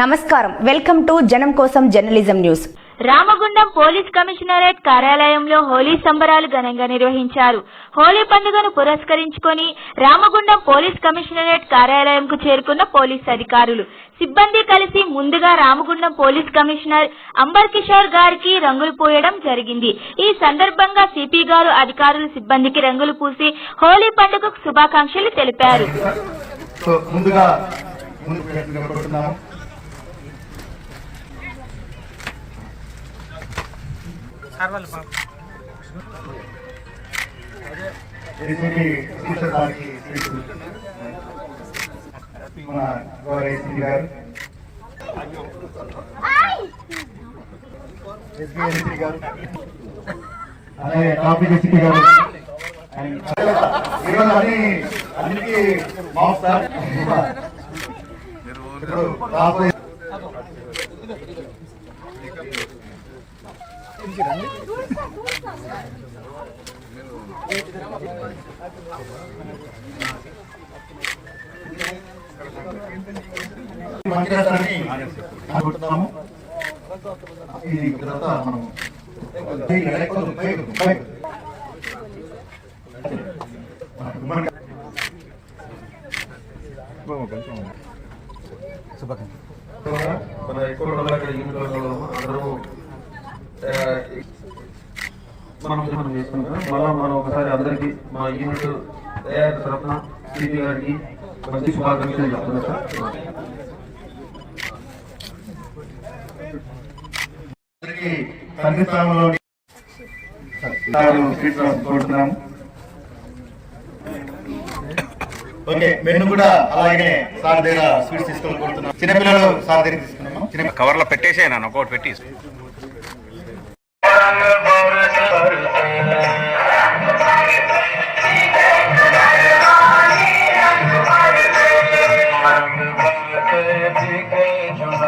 నమస్కారం. Welcome to జనం కోసం journalism news. Ramagundam police commissionerate కార్యాలయంలో హోలీ సంబరాలు ఘనంగా నిర్వహించారు. హోలీ పండుగను పురస్కరించుకొని రామగుండం పోలీస్ కమిషనరేట్ కార్యాలయంకు చేరుకున్న పోలీస్ అధికారులు. సిబ్బంది కలిసి ముందుగా Ramagundam police commissioner amber Kishore గారికి రంగులు పూయడం జరిగింది. ఈ సందర్భంగా సిపి గారు అధికారులు సిబ్బందికి రంగులు పూసి హోలీ పండుగకు శుభాకాంక్షలు తెలిపారు. ముందుగా ఏసీపీ శ్రీధర్ గారికి. మన గౌరవ ఏసీపీ గారు. ఎస్పీ ఏసీపీ గారు. అలాగే కాపీ ఏసీపీ గారు. ఈరోజు అన్ని అన్నిటికీ మాఫ్ సార్. ఇప్పుడు రాబోయే మంచిర్యాలని అనుకుంటున్నాము ఇది తర్వాత మనం పైకి లేకపోతే మనం మనం మనం ఒకసారి అందరికి మా యూనిట్ తయారు తరఫున సిపి గారికి మంచి శుభాకాంక్షలు చెప్తున్నాం సార్ అందరికీ తండ్రి స్థానంలోని కోరుతున్నాము ఓకే మెను కూడా అలాగే సార్ దగ్గర స్వీట్స్ తీసుకొని కోరుతున్నాం చిన్నపిల్లలు సార్ దగ్గర తీసుకున్నాము కవర్లో పెట్టేసే నన్ను ఒకటి పెట్టి Krishna